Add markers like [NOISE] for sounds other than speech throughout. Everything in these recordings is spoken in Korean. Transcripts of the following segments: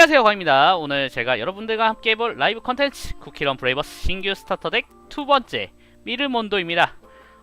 안녕하세요 광입니다. 오늘 제가 여러분들과 함께 해볼 라이브 컨텐츠 쿠키런 브레이버스 신규 스타터 덱 두 번째 미르몬도입니다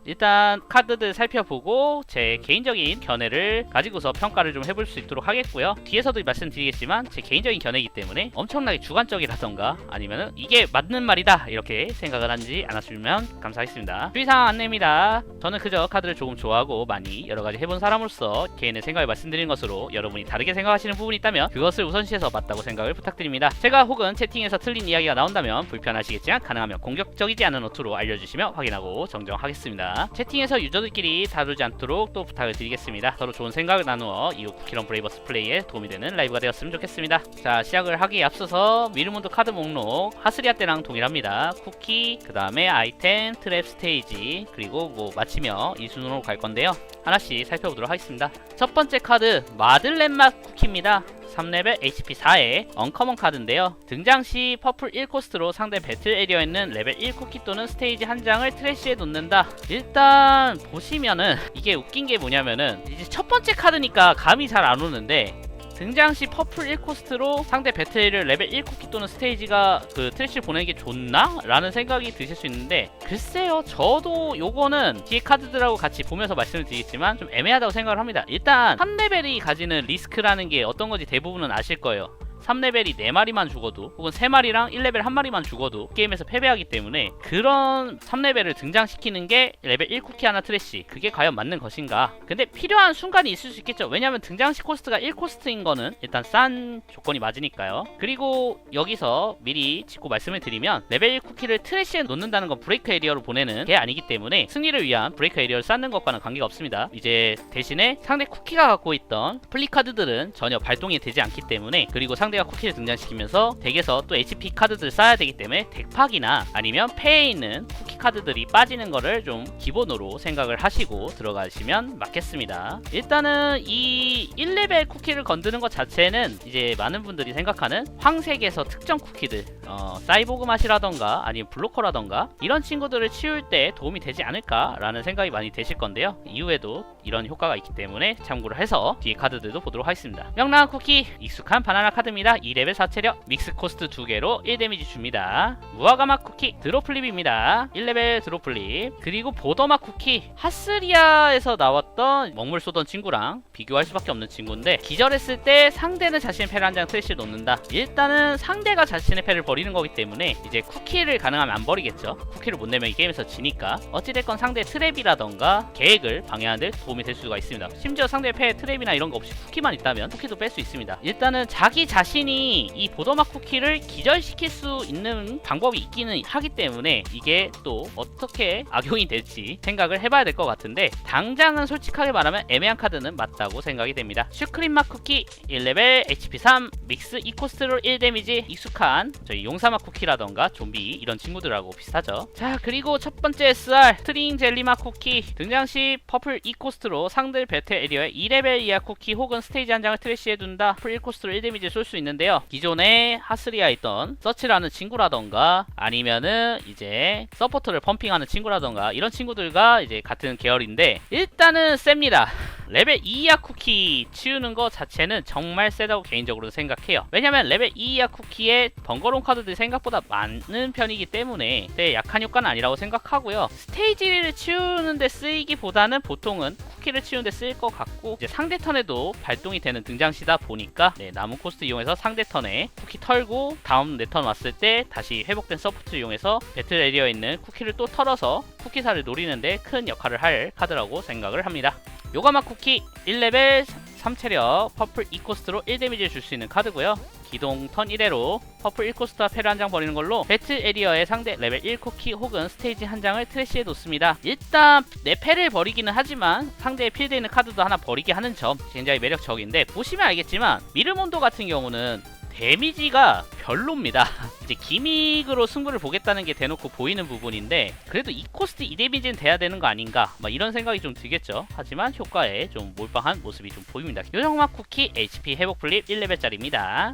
일단 카드들 살펴보고 제 개인적인 견해를 가지고서 평가를 좀 해볼 수 있도록 하겠고요. 뒤에서도 말씀드리겠지만 제 개인적인 견해이기 때문에 엄청나게 주관적이라던가 아니면은 이게 맞는 말이다 이렇게 생각을 하지 않았으면 감사하겠습니다. 주의사항 안내입니다. 저는 그저 카드를 조금 좋아하고 많이 여러가지 해본 사람으로서 개인의 생각을 말씀드린 것으로 여러분이 다르게 생각하시는 부분이 있다면 그것을 우선시해서 맞다고 생각을 부탁드립니다. 제가 혹은 채팅에서 틀린 이야기가 나온다면 불편하시겠지만 가능하면 공격적이지 않은 노트로 알려주시면 확인하고 정정하겠습니다 채팅에서 유저들끼리 다루지 않도록 또 부탁을 드리겠습니다. 서로 좋은 생각을 나누어 이후 쿠키런 브레이버스 플레이에 도움이 되는 라이브가 되었으면 좋겠습니다. 자 시작을 하기에 앞서서 미르몬드 카드 목록 하스리아 때랑 동일합니다. 쿠키 그 다음에 아이템 트랩 스테이지 그리고 뭐 마치며 이 순으로 갈 건데요. 하나씩 살펴보도록 하겠습니다. 첫 번째 카드 마들렌 맛 쿠키입니다 3레벨 HP 4의 언커먼 카드인데요. 등장 시 퍼플 1코스트로 상대 배틀 에리어에 있는 레벨 1 쿠키 또는 스테이지 한 장을 트래시에 놓는다. 일단 보시면은 이게 웃긴 게 뭐냐면은 이제 첫 번째 카드니까 감이 잘 안 오는데 등장 시 퍼플 1코스트로 상대 배틀을 레벨 1 쿠키 또는 스테이지가 그 트래시를 보내는 게 좋나? 라는 생각이 드실 수 있는데 글쎄요 저도 요거는 뒤에 카드들하고 같이 보면서 말씀을 드리겠지만 좀 애매하다고 생각을 합니다 일단 3레벨이 가지는 리스크라는 게 어떤 건지 대부분은 아실 거예요 3레벨이 4마리만 죽어도 혹은 3마리랑 1레벨 1마리만 죽어도 게임에서 패배하기 때문에 그런 3레벨을 등장시키는 게 레벨 1 쿠키 하나 트래시 그게 과연 맞는 것인가? 근데 필요한 순간이 있을 수 있겠죠. 왜냐면 등장시 코스트가 1코스트인 거는 일단 싼 조건이 맞으니까요. 그리고 여기서 미리 짚고 말씀을 드리면 레벨 1 쿠키를 트래시에 놓는다는 건 브레이크 에리어로 보내는 게 아니기 때문에 승리를 위한 브레이크 에리어를 쌓는 것과는 관계가 없습니다. 이제 대신에 상대 쿠키가 갖고 있던 플리카드들은 전혀 발동이 되지 않기 때문에 그리고 상대 가 쿠키를 등장시키면서 덱에서 또 HP 카드들을 쌓아야 되기 때문에 덱팍이나 아니면 패에 있는 쿠키 카드들이 빠지는 거를 좀 기본으로 생각을 하시고 들어가시면 맞겠습니다. 일단은 이 1레벨 쿠키를 건드는 것 자체는 이제 많은 분들이 생각하는 황색에서 특정 쿠키들 어, 사이보그 맛이라던가 아니면 블로커라던가 이런 친구들을 치울 때 도움이 되지 않을까라는 생각이 많이 되실 건데요. 이후에도 이런 효과가 있기 때문에 참고를 해서 뒤에 카드들도 보도록 하겠습니다. 명랑한 쿠키 익숙한 바나나 카드입니다. 2레벨 4체력 믹스 코스트 2개로 1데미지 줍니다. 무화과맛 쿠키 드로플립입니다. 1레벨 드로플립 그리고 보더맛 쿠키 하스리아에서 나왔던 먹물 쏘던 친구랑 비교할 수밖에 없는 친구인데 기절했을 때 상대는 자신의 패를 한 장 트래시에 놓는다. 일단은 상대가 자신의 패를 버리 는 거기 때문에 이제 쿠키를 가능하면 안 버리겠죠. 쿠키를 못 내면 이 게임에서 지니까 어찌됐건 상대 트랩이라던가 계획을 방해하는 데 도움이 될 수가 있습니다. 심지어 상대의 패에 트랩이나 이런 거 없이 쿠키만 있다면 쿠키도 뺄 수 있습니다. 일단은 자기 자신이 이 보더맛 쿠키를 기절시킬 수 있는 방법이 있기는 하기 때문에 이게 또 어떻게 악용이 될지 생각을 해봐야 될 것 같은데 당장은 솔직하게 말하면 애매한 카드는 맞다고 생각이 됩니다. 슈크림 맛 쿠키 1레벨 HP 3 믹스 2코스트로 1데미지 익숙한 저희 용사맛 쿠키라던가 좀비 이런 친구들하고 비슷하죠. 자 그리고 첫 번째 SR 스트링 젤리 맛 쿠키 등장 시 퍼플 2코스트로 상대 배틀 에리어에 2레벨 이하 쿠키 혹은 스테이지 한 장을 트래시해 둔다. 풀 1코스트로 1데미지를 쏠수 있는데요. 기존에 하스리아에 있던 서치라는 친구라던가 아니면은 이제 서포터를 펌핑하는 친구라던가 이런 친구들과 이제 같은 계열인데 일단은 셉니다. 레벨 2 이하 쿠키 치우는 것 자체는 정말 세다고 개인적으로 생각해요. 왜냐면 레벨 2 이하 쿠키에 번거로운 카드들이 생각보다 많은 편이기 때문에 네, 약한 효과는 아니라고 생각하고요. 스테이지를 치우는데 쓰이기보다는 보통은 쿠키를 치우는데 쓰일 것 같고 상대 턴에도 발동이 되는 등장시다 보니까 네, 남은 코스트 이용해서 상대 턴에 쿠키 털고 다음 내 턴 왔을 때 다시 회복된 서포트 이용해서 배틀 에리어에 있는 쿠키를 또 털어서 쿠키사를 노리는데 큰 역할을 할 카드라고 생각을 합니다. 요가마 쿠키 1레벨 3체력 퍼플 2코스트로 1데미지를 줄 수 있는 카드고요. 기동 턴 1회로 퍼플 1코스트와 패를 한 장 버리는 걸로 배틀 에리어의 상대 레벨 1 쿠키 혹은 스테이지 한 장을 트래시에 놓습니다. 일단 내 패를 버리기는 하지만 상대의 필드에 있는 카드도 하나 버리게 하는 점 굉장히 매력적인데 보시면 알겠지만 미르몬도 같은 경우는 데미지가 별로입니다. [LAUGHS] 이제 기믹으로 승부를 보겠다는 게 대놓고 보이는 부분인데 그래도 이 코스트 이 데미지는 돼야 되는 거 아닌가 막 이런 생각이 좀 들겠죠. 하지만 효과에 좀 몰빵한 모습이 좀 보입니다. 요정막 쿠키 HP 회복 플립 1레벨짜리입니다.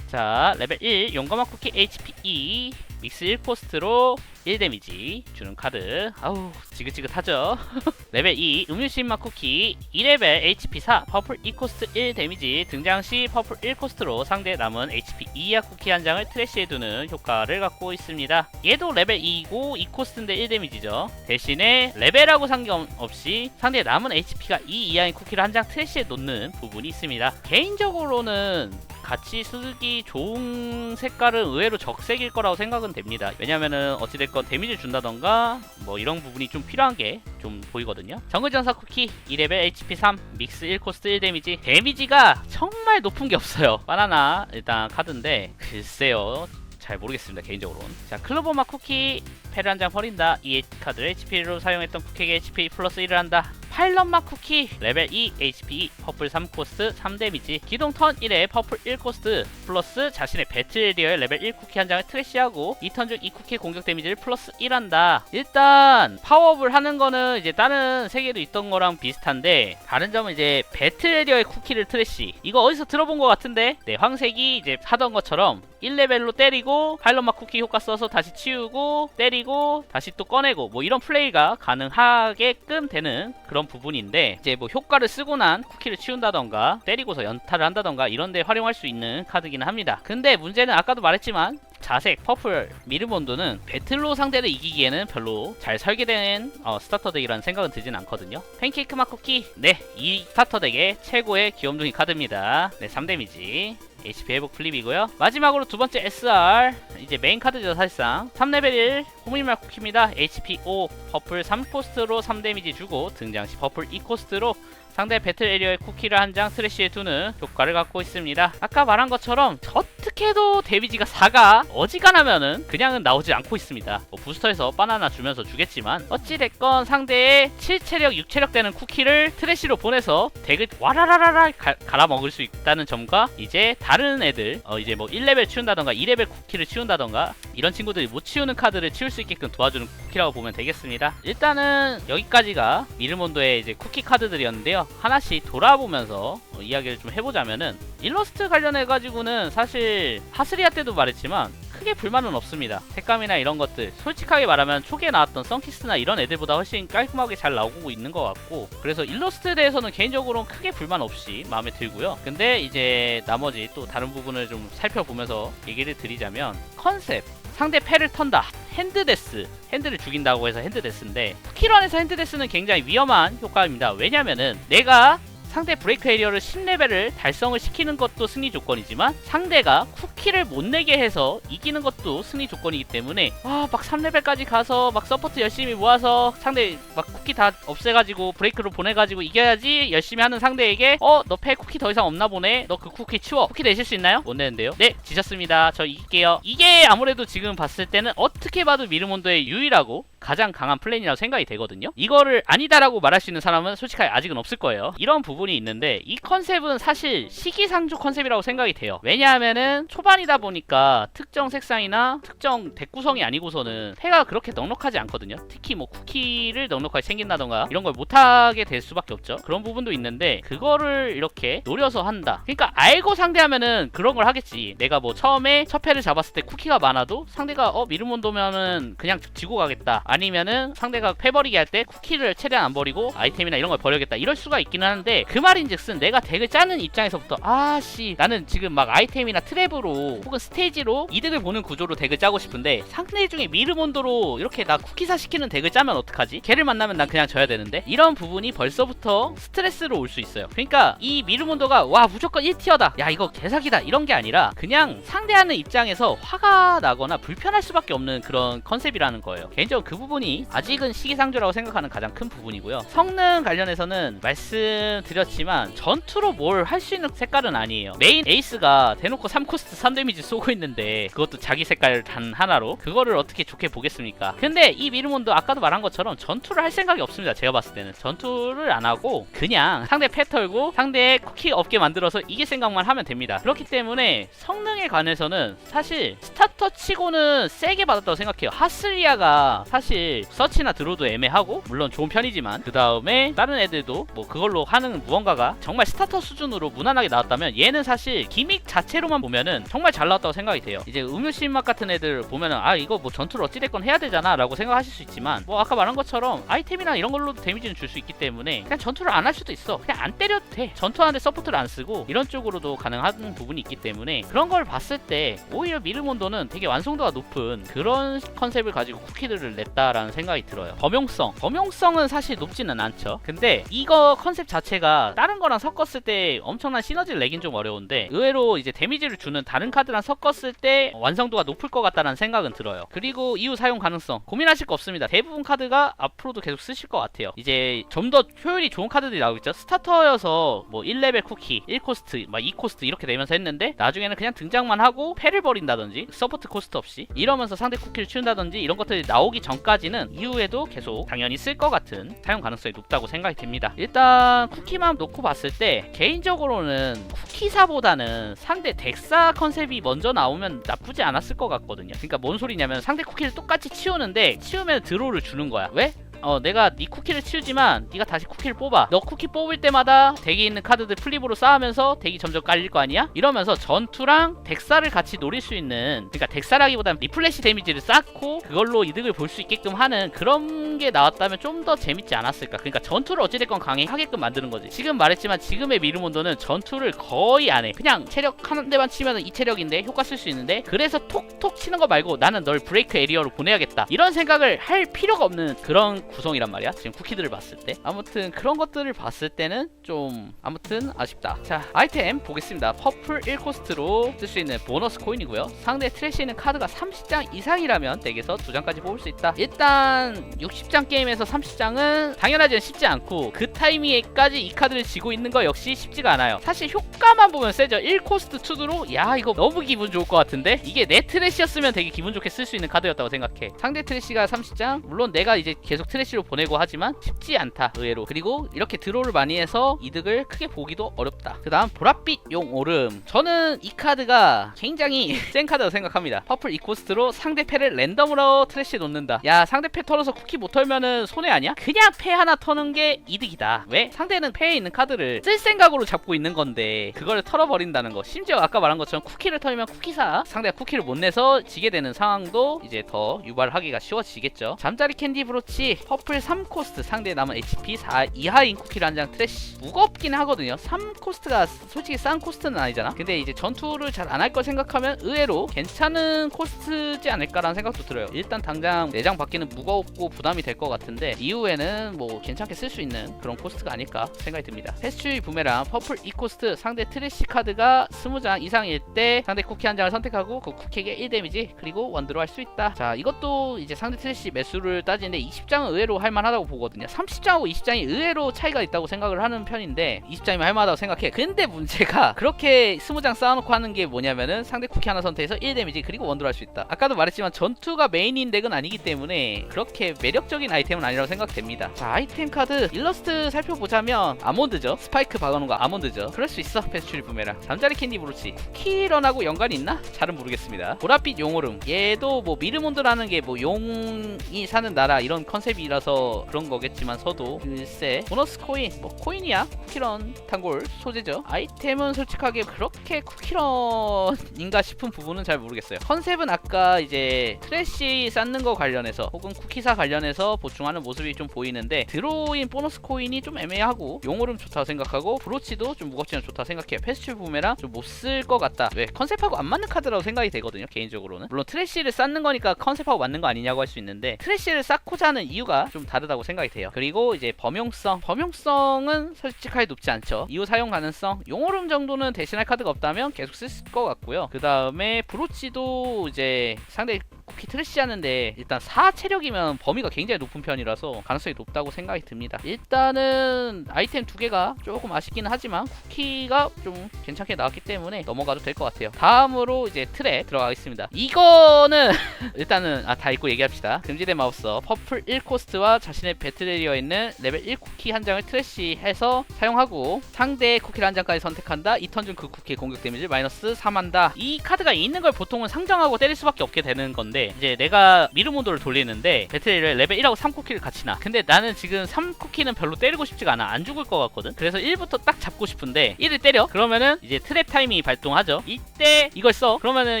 자 레벨 1 용감한 쿠키 HP 2 믹스 1코스트로 1데미지 주는 카드. 아우 지긋지긋하죠? [LAUGHS] 레벨 2 음유신맛 쿠키 2레벨 HP 4 퍼플 2코스트 1데미지 등장 시 퍼플 1코스트로 상대 남은 HP 2 이하 쿠키 한 장을 트래시해두는 효과를 갖고 있습니다. 얘도 레벨 2이고 2코스트인데 1데미지죠. 대신에 레벨하고 상관없이 상대 남은 HP가 2 이하의 쿠키를 한 장 트래시해 놓는 부분이 있습니다. 개인적으로는 같이 쓰기 좋은 색깔은 의외로 적색일 거라고 생각은 됩니다. 왜냐면은 어찌됐건 데미지 준다던가 뭐 이런 부분이 좀 필요한 게 좀 보이거든요. 정글전사 쿠키 2레벨 HP 3 믹스 1코스트 1데미지 데미지가 정말 높은 게 없어요. 바나나 일단 카드인데 글쎄요. 잘 모르겠습니다 개인적으로는 자 클로버마 쿠키 패를 한 장 버린다 이 카드를 HP로 사용했던 쿠키에게 HP 플러스 1을 한다 파일럿마 쿠키 레벨 2 HP 2 퍼플 3코스트 3데미지 기동 턴 1에 퍼플 1코스트 플러스 자신의 배틀 에리어의 레벨 1 쿠키 한 장을 트래시하고 이턴중이 쿠키 공격 데미지를 플러스 1 한다. 일단 파워업을 하는 거는 이제 다른 세계도 있던 거랑 비슷한데 다른 점은 이제 배틀 에리어의 쿠키를 트래시. 이거 어디서 들어본 것 같은데? 네 황색이 이제 하던 것처럼 1레벨로 때리고 파일럿마 쿠키 효과 써서 다시 치우고 때리고 다시 또 꺼내고 뭐 이런 플레이가 가능하게끔 되는 그런 부분인데 이제 뭐 효과를 쓰고 난 쿠키를 치운다던가 때리고서 연타를 한다던가 이런 데 활용할 수 있는 카드기는 합니다 근데 문제는 아까도 말했지만 자색, 퍼플, 미르몬도는 배틀로 상대를 이기기에는 별로 잘 설계된 어, 스타터 덱이라는 생각은 들진 않거든요. 팬케이크 맛 쿠키, 네, 이 스타터 덱의 최고의 귀염둥이 카드입니다. 네, 3데미지. HP 회복 플립이고요. 마지막으로 두 번째 SR 이제 메인 카드죠 사실상 3레벨 1 호밀말 쿠키입니다. HP 5 퍼플 3코스트로 3데미지 주고 등장 시 퍼플 2코스트로 상대 배틀 에리어의 쿠키를 한장 트래시에 두는 효과를 갖고 있습니다. 아까 말한 것처럼 어떻게 해도 데미지가 4가 어지간하면은 그냥은 나오지 않고 있습니다. 뭐 부스터에서 바나나 주면서 주겠지만 어찌됐건 상대의 7체력, 6체력 되는 쿠키를 트래시로 보내서 덱을 와라라라라 가, 갈아 먹을 수 있다는 점과 이제 다른 애들 어 이제 뭐 1레벨 치운다던가 2레벨 쿠키를 치운다던가 이런 친구들이 못 치우는 카드를 치울 수 있게끔 도와주는 쿠키라고 보면 되겠습니다. 일단은 여기까지가 미르몬도의 이제 쿠키 카드들이었는데요. 하나씩 돌아보면서 어, 이야기를 좀 해보자면은 일러스트 관련해 가지고는 사실 하스리아 때도 말했지만 크게 불만은 없습니다. 색감이나 이런 것들 솔직하게 말하면 초기에 나왔던 썬키스나 이런 애들보다 훨씬 깔끔하게 잘 나오고 있는 것 같고 그래서 일러스트에 대해서는 개인적으로는 크게 불만 없이 마음에 들고요. 근데 이제 나머지 또 다른 부분을 좀 살펴보면서 얘기를 드리자면 컨셉 상대 패를 턴다 핸드데스 핸드를 죽인다고 해서 핸드데스인데 쿠키런에서 핸드데스는 굉장히 위험한 효과입니다. 왜냐면은 내가 상대 브레이크 에리어를 10레벨을 달성을 시키는 것도 승리 조건이지만 상대가 쿠키를 못 내게 해서 이기는 것도 승리 조건이기 때문에 아막 3레벨까지 가서 막 서포트 열심히 모아서 상대 막 쿠키 다 없애가지고 브레이크로 보내가지고 이겨야지 열심히 하는 상대에게 어 너 패 쿠키 더 이상 없나 보네. 너 그 쿠키 치워. 쿠키 내실 수 있나요? 못 내는데요. 네 지셨습니다. 저 이길게요. 이게 아무래도 지금 봤을 때는 어떻게 봐도 미르몬도의 유일하고 가장 강한 플랜이라고 생각이 되거든요. 이거를 아니다라고 말할 수 있는 사람은 솔직하게 아직은 없을 거예요. 이런 부분이 있는데 이 컨셉은 사실 시기상조 컨셉이라고 생각이 돼요. 왜냐하면은 초반이다 보니까 특정 색상이나 특정 덱 구성이 아니고서는 패가 그렇게 넉넉하지 않거든요. 특히 뭐 쿠키를 넉넉하게 챙긴다던가 이런 걸 못하게 될 수밖에 없죠. 그런 부분도 있는데 그거를 이렇게 노려서 한다. 그러니까 알고 상대하면은 그런 걸 하겠지. 내가 뭐 처음에 첫 패를 잡았을 때 쿠키가 많아도 상대가 어 미르몬도면은 그냥 지고 가겠다. 아니면은 상대가 패버리기 할때 쿠키를 최대한 안 버리고 아이템이나 이런 걸 버려야겠다. 이럴 수가 있기는 하는데 그 말인즉슨 내가 덱을 짜는 입장에서부터 아씨 나는 지금 막 아이템이나 트랩으로 혹은 스테이지로 이득을 보는 구조로 덱을 짜고 싶은데 상대 중에 미르몬도로 이렇게 나 쿠키사 시키는 덱을 짜면 어떡하지? 걔를 만나면 난 그냥 져야 되는데? 이런 부분이 벌써부터 스트레스로 올 수 있어요. 그러니까 이 미르몬도가 와 무조건 1티어다. 야 이거 개사기다. 이런 게 아니라 그냥 상대하는 입장에서 화가 나거나 불편할 수밖에 없는 그런 컨셉이라는 거예요. 개인적으로 그 부분이 아직은 시기상조라고 생각하는 가장 큰 부분이고요. 성능 관련해서는 말씀드렸지만 전투로 뭘 할 수 있는 색깔은 아니에요. 메인 에이스가 대놓고 3코스트 3데미지 쏘고 있는데 그것도 자기 색깔 단 하나로 그거를 어떻게 좋게 보겠습니까? 근데 이 미르몬도 아까도 말한 것처럼 전투를 할 생각이 없습니다. 제가 봤을 때는 전투를 안 하고 그냥 상대 패 털고 상대 쿠키 없게 만들어서 이길 생각만 하면 됩니다. 그렇기 때문에 성능에 관해서는 사실 스타 스타터 치고는 세게 받았다고 생각해요. 하슬리아가 사실 서치나 드로도 애매하고 물론 좋은 편이지만 그 다음에 다른 애들도 뭐 그걸로 하는 무언가가 정말 스타터 수준으로 무난하게 나왔다면 얘는 사실 기믹 자체로만 보면은 정말 잘 나왔다고 생각이 돼요. 이제 음유신맛 같은 애들 보면은 아 이거 뭐 전투를 어찌됐건 해야 되잖아 라고 생각하실 수 있지만 뭐 아까 말한 것처럼 아이템이나 이런 걸로도 데미지는 줄 수 있기 때문에 그냥 전투를 안 할 수도 있어. 그냥 안 때려도 돼. 전투하는데 서포트를 안 쓰고 이런 쪽으로도 가능한 부분이 있기 때문에 그런 걸 봤을 때 오히려 미르몬도는 되게 완성도가 높은 그런 컨셉을 가지고 쿠키들을 냈다 라는 생각이 들어요. 범용성. 범용성은 사실 높지는 않죠. 근데 이거 컨셉 자체가 다른 거랑 섞었을 때 엄청난 시너지를 내긴 좀 어려운데 의외로 이제 데미지를 주는 다른 카드랑 섞었을 때 완성도가 높을 것 같다는 생각은 들어요. 그리고 이후 사용 가능성 고민하실 거 없습니다. 대부분 카드가 앞으로도 계속 쓰실 것 같아요. 이제 좀 더 효율이 좋은 카드들이 나오겠죠. 스타터여서 뭐 1레벨 쿠키, 1코스트, 막 2코스트 이렇게 되면서 했는데 나중에는 그냥 등장만 하고 패를 버린다든지 서포트 코스트 없이 이러면서 상대 쿠키를 치운다든지 이런 것들이 나오기 전 까지는 이후에도 계속 당연히 쓸 것 같은 사용 가능성이 높다고 생각이 됩니다. 일단 쿠키만 놓고 봤을 때 개인적으로는 쿠키사보다는 상대 덱사 컨셉이 먼저 나오면 나쁘지 않았을 것 같거든요. 그러니까 뭔 소리냐면 상대 쿠키를 똑같이 치우는데 치우면 드로우를 주는 거야. 왜? 어 내가 네 쿠키를 치우지만 네가 다시 쿠키를 뽑아. 너 쿠키 뽑을 때마다 덱에 있는 카드들 플립으로 쌓으면서 덱이 점점 깔릴 거 아니야? 이러면서 전투랑 덱사를 같이 노릴 수 있는 그러니까 덱사라기보다는 리플래시 데미지를 쌓고 그걸로 이득을 볼 수 있게끔 하는 그런 게 나왔다면 좀 더 재밌지 않았을까? 그러니까 전투를 어찌됐건 강행하게끔 만드는 거지. 지금 말했지만 지금의 미르몬도는 전투를 거의 안 해. 그냥 체력 한 대만 치면 이 체력인데 효과 쓸 수 있는데 그래서 톡톡 치는 거 말고 나는 널 브레이크 에리어로 보내야겠다. 이런 생각을 할 필요가 없는 그런 구성이란 말이야. 지금 쿠키들을 봤을 때. 아무튼 그런 것들을 봤을 때는 좀 아무튼 아쉽다. 자 아이템 보겠습니다. 퍼플 1코스트로 쓸 수 있는 보너스 코인이고요. 상대 트래시에 있는 카드가 30장 이상이라면 덱에서 2장까지 뽑을 수 있다. 일단 60장 게임에서 30장은 당연하지는 쉽지 않고 그 타이밍에까지 이 카드를 쥐고 있는 거 역시 쉽지가 않아요. 사실 효과만 보면 세죠. 1코스트 투드로. 야 이거 너무 기분 좋을 것 같은데? 이게 내 트래시였으면 되게 기분 좋게 쓸 수 있는 카드였다고 생각해. 상대 트래시가 30장. 물론 내가 이제 계속 트래 시로 보내고 하지만 쉽지 않다 의외로. 그리고 이렇게 드로우를 많이 해서 이득을 크게 보기도 어렵다. 그 다음 보랏빛 용 오름. 저는 이 카드가 굉장히 [LAUGHS] 센 카드라고 생각합니다. 퍼플 이코스트로 상대 패를 랜덤으로 트래시에 놓는다. 야 상대 패 털어서 쿠키 못 털면은 손해 아니야? 그냥 패 하나 터는 게 이득이다. 왜? 상대는 패에 있는 카드를 쓸 생각으로 잡고 있는 건데 그거를 털어버린다는 거. 심지어 아까 말한 것처럼 쿠키를 털면 쿠키사. 상대가 쿠키를 못 내서 지게 되는 상황도 이제 더 유발하기가 쉬워지겠죠. 잠자리 캔디 브로치 퍼플 3코스트 상대에 남은 HP 4 이하인 쿠키를 한 장 트래쉬. 무겁긴 하거든요. 3코스트가 솔직히 싼 코스트는 아니잖아. 근데 이제 전투를 잘 안 할 걸 생각하면 의외로 괜찮은 코스트지 않을까라는 생각도 들어요. 일단 당장 내장 받기는 무겁고 부담이 될 것 같은데 이후에는 뭐 괜찮게 쓸 수 있는 그런 코스트가 아닐까 생각이 듭니다. 패스츄이 부메랑 퍼플 2코스트 상대 트래쉬 카드가 20장 이상일 때 상대 쿠키 한 장을 선택하고 그 쿠키에게 1 데미지 그리고 원드로 할 수 있다. 자 이것도 이제 상대 트래쉬 매수를 따지는데 20장은 의외로 할만하다고 보거든요. 30장하고 20장이 의외로 차이가 있다고 생각을 하는 편인데 20장이면 할만하다고 생각해. 근데 문제가 [LAUGHS] 그렇게 20장 쌓아놓고 하는 게 뭐냐면은 상대 쿠키 하나 선택해서 1 데미지 그리고 원드로 할 수 있다. 아까도 말했지만 전투가 메인인 덱은 아니기 때문에 그렇게 매력적인 아이템은 아니라고 생각됩니다. 자 아이템 카드 일러스트 살펴보자면 아몬드죠. 스파이크 박아놓은 거 아몬드죠. 그럴 수 있어 패스츄리 부메랑. 잠자리 캔디 브로치. 키런하고 연관이 있나? 잘은 모르겠습니다. 보랏빛 용오름. 얘도 뭐 미르몬드라는 게 뭐 용이 사는 나라 이런 컨셉이 라서 그런 거겠지만 서도 글쎄 보너스 코인 뭐 코인이야? 쿠키런 단골 소재죠. 아이템은 솔직하게 그렇게 쿠키런인가 싶은 부분은 잘 모르겠어요. 컨셉은 아까 이제 트래쉬 쌓는 거 관련해서 혹은 쿠키사 관련해서 보충하는 모습이 좀 보이는데 드로인 보너스 코인이 좀 애매하고 용오름 좋다고 생각하고 브로치도 좀 무겁지는 좋다 생각해요. 패스츄 부메랑 좀 못 쓸 것 같다. 왜? 컨셉하고 안 맞는 카드라고 생각이 되거든요 개인적으로는. 물론 트래쉬를 쌓는 거니까 컨셉하고 맞는 거 아니냐고 할 수 있는데 트래쉬를 쌓고자 하는 이유가 좀 다르다고 생각이 돼요. 그리고 이제 범용성. 범용성은 솔직하게 높지 않죠. 이후 사용 가능성 용오름 정도는 대신할 카드가 없다면 계속 쓸 것 같고요. 그 다음에 브로치도 이제 상대 쿠키 트래시 하는데 일단 4 체력이면 범위가 굉장히 높은 편이라서 가능성이 높다고 생각이 듭니다. 일단은 아이템 두 개가 조금 아쉽기는 하지만 쿠키가 좀 괜찮게 나왔기 때문에 넘어가도 될 것 같아요. 다음으로 이제 트랩 들어가겠습니다. 이거는 [LAUGHS] 일단은 아 다 읽고 얘기합시다. 금지된 마법서 퍼플 1코스트와 자신의 배틀에리어에 있는 레벨 1 쿠키 한 장을 트래시해서 사용하고 상대의 쿠키를 한 장까지 선택한다. 이 턴 중 그 쿠키의 공격 데미지를 마이너스 3한다. 이 카드가 있는 걸 보통은 상정하고 때릴 수밖에 없게 되는 건데 이제 내가 미르모드를 돌리는데 배틀에리어에 레벨 1하고 3 쿠키를 같이 나. 근데 나는 지금 3 쿠키는 별로 때리고 싶지가 않아. 안 죽을 것 같거든. 그래서 1부터 딱 잡고 싶은데 1을 때려. 그러면은 이제 트랩 타임이 발동하죠. 이때 이걸 써. 그러면은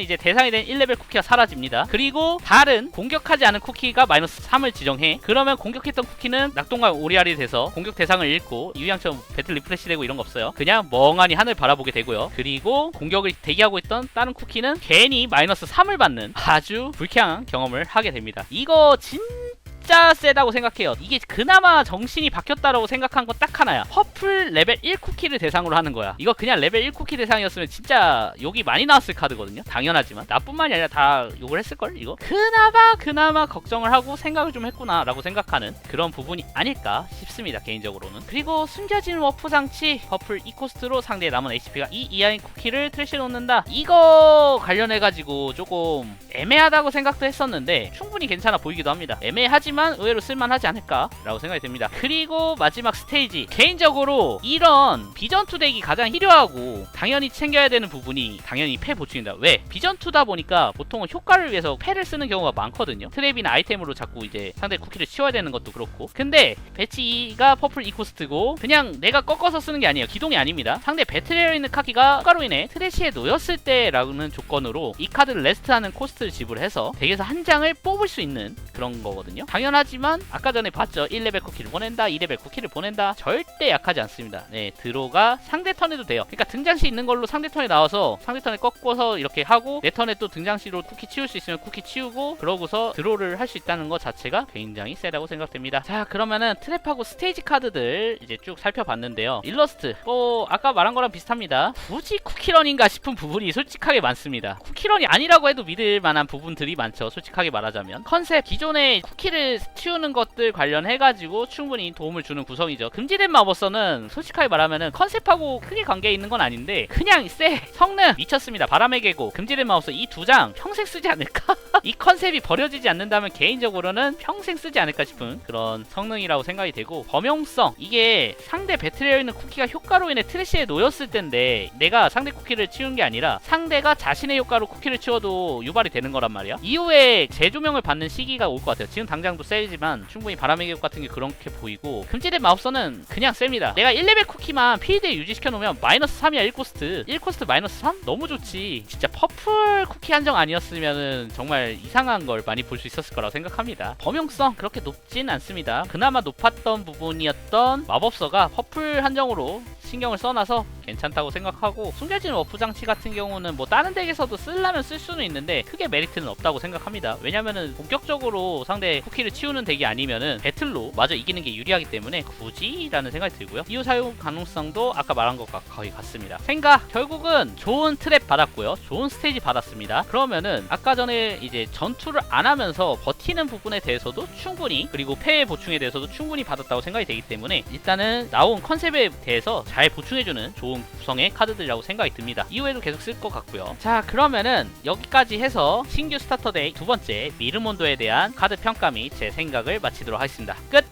이제 대상이 된 1레벨 쿠키가 사라집니다. 그리고 다른 공격하지 않은 쿠키가 마이너스 3을 지정해. 그러면 공격했던 쿠키는 낙동과 오리알이 돼서 공격 대상을 잃고 유양처럼 배틀 리프레시 되고 이런 거 없어요. 그냥 멍하니 하늘 바라보게 되고요. 그리고 공격을 대기하고 있던 다른 쿠키는 괜히 마이너스 3을 받는 아주 불 쾌한 경험을 하게 됩니다. 이거 진 진짜 세다고 생각해요. 이게 그나마 정신이 바뀌었다라고 생각한 건 딱 하나야. 퍼플 레벨 1 쿠키를 대상으로 하는 거야. 이거 그냥 레벨 1 쿠키 대상이었으면 진짜 욕이 많이 나왔을 카드거든요. 당연하지만 나뿐만이 아니라 다 욕을 했을걸 이거. 그나마 그나마 걱정을 하고 생각을 좀 했구나라고 생각하는 그런 부분이 아닐까 싶습니다 개인적으로는. 그리고 숨겨진 워프 장치 퍼플 2코스트로 상대의 남은 HP가 2 이하인 쿠키를 트래시에 놓는다. 이거 관련해 가지고 조금 애매하다고 생각도 했었는데 충분히 괜찮아 보이기도 합니다. 애매하지만 의외로 쓸만하지 않을까라고 생각이 듭니다. 그리고 마지막 스테이지 개인적으로 이런 비전2 덱이 가장 필요하고 당연히 챙겨야 되는 부분이 당연히 패 보충이다. 왜? 비전2다 보니까 보통은 효과를 위해서 패를 쓰는 경우가 많거든요. 트랩이나 아이템으로 자꾸 이제 상대 쿠키를 치워야 되는 것도 그렇고 근데 배치 2가 퍼플 2코스트고 그냥 내가 꺾어서 쓰는 게 아니에요. 기동이 아닙니다. 상대 배틀에 있는 카키가 효과로 인해 트래시에 놓였을 때라는 조건으로 이 카드를 레스트하는 코스트 를 지불해서 덱에서 한 장을 뽑을 수 있는 그런 거거든요. 당연하지만 아까 전에 봤죠. 1레벨 쿠키를 보낸다, 2레벨 쿠키를 보낸다. 절대 약하지 않습니다. 네, 드로가 상대 턴에도 돼요. 그러니까 등장시 있는 걸로 상대 턴에 나와서 상대 턴에 꺾어서 이렇게 하고 내 턴에 또 등장시로 쿠키 치울 수 있으면 쿠키 치우고 그러고서 드로를 할 수 있다는 것 자체가 굉장히 세다고 생각됩니다. 자, 그러면은 트랩하고 스테이지 카드들 이제 쭉 살펴봤는데요. 일러스트 뭐 아까 말한 거랑 비슷합니다. 굳이 쿠키런인가 싶은 부분이 솔직하게 많습니다. 쿠키런이 아니라고 해도 믿을 만한 부분들이 많죠. 솔직하게 말하자면 컨셉 기존의 쿠키를 치우는 것들 관련해가지고 충분히 도움을 주는 구성이죠. 금지된 마법서는 솔직하게 말하면은 컨셉하고 크게 관계 있는 건 아닌데 그냥 쎄 성능 미쳤습니다. 바람의 계고 금지된 마법서 이 두 장 평생 쓰지 않을까? [LAUGHS] 이 컨셉이 버려지지 않는다면 개인적으로는 평생 쓰지 않을까 싶은 그런 성능이라고 생각이 되고 범용성 이게 상대 배틀에 있는 쿠키가 효과로 인해 트래시에 놓였을 텐데 내가 상대 쿠키를 치운 게 아니라 상대가 자신의 효과로 쿠키를 치워도 유발이 되는 거란 말이야. 이후에 재조명을 받는 시기가 올 것 같아요. 지금 당장도 세지만 충분히 바람의 계곡 같은 게 그렇게 보이고 금지된 마법서는 그냥 셉니다. 내가 1레벨 쿠키만 필드에 유지시켜 놓으면 마이너스 3이야 1코스트 1코스트 마이너스 3? 너무 좋지 진짜 퍼플 쿠키 한정 아니었으면은 정말 이상한 걸 많이 볼 수 있었을 거라고 생각합니다. 범용성 그렇게 높진 않습니다. 그나마 높았던 부분이었던 마법서가 퍼플 한정으로 신경을 써놔서 괜찮다고 생각하고 숨겨진 워프 장치 같은 경우는 뭐 다른 덱에서도 쓰려면 쓸 수는 있는데 크게 메리트는 없다고 생각합니다. 왜냐면은 본격적으로 상대 쿠키를 치우는 덱이 아니면은 배틀로 마저 이기는 게 유리하기 때문에 굳이 라는 생각이 들고요. 이후 사용 가능성도 아까 말한 것과 거의 같습니다. 생각 결국은 좋은 트랩 받았고요. 좋은 스테이지 받았습니다. 그러면은 아까 전에 이제 전투를 안 하면서 버티는 부분에 대해서도 충분히 그리고 패의 보충에 대해서도 충분히 받았다고 생각이 되기 때문에 일단은 나온 컨셉에 대해서 잘 보충해주는 좋은 구성의 카드들이라고 생각이 듭니다. 이후에도 계속 쓸 것 같고요. 자 그러면은 여기까지 해서 신규 스타터 데이 두 번째 미르몬도에 대한 카드 평가 및 제 생각을 마치도록 하겠습니다. 끝!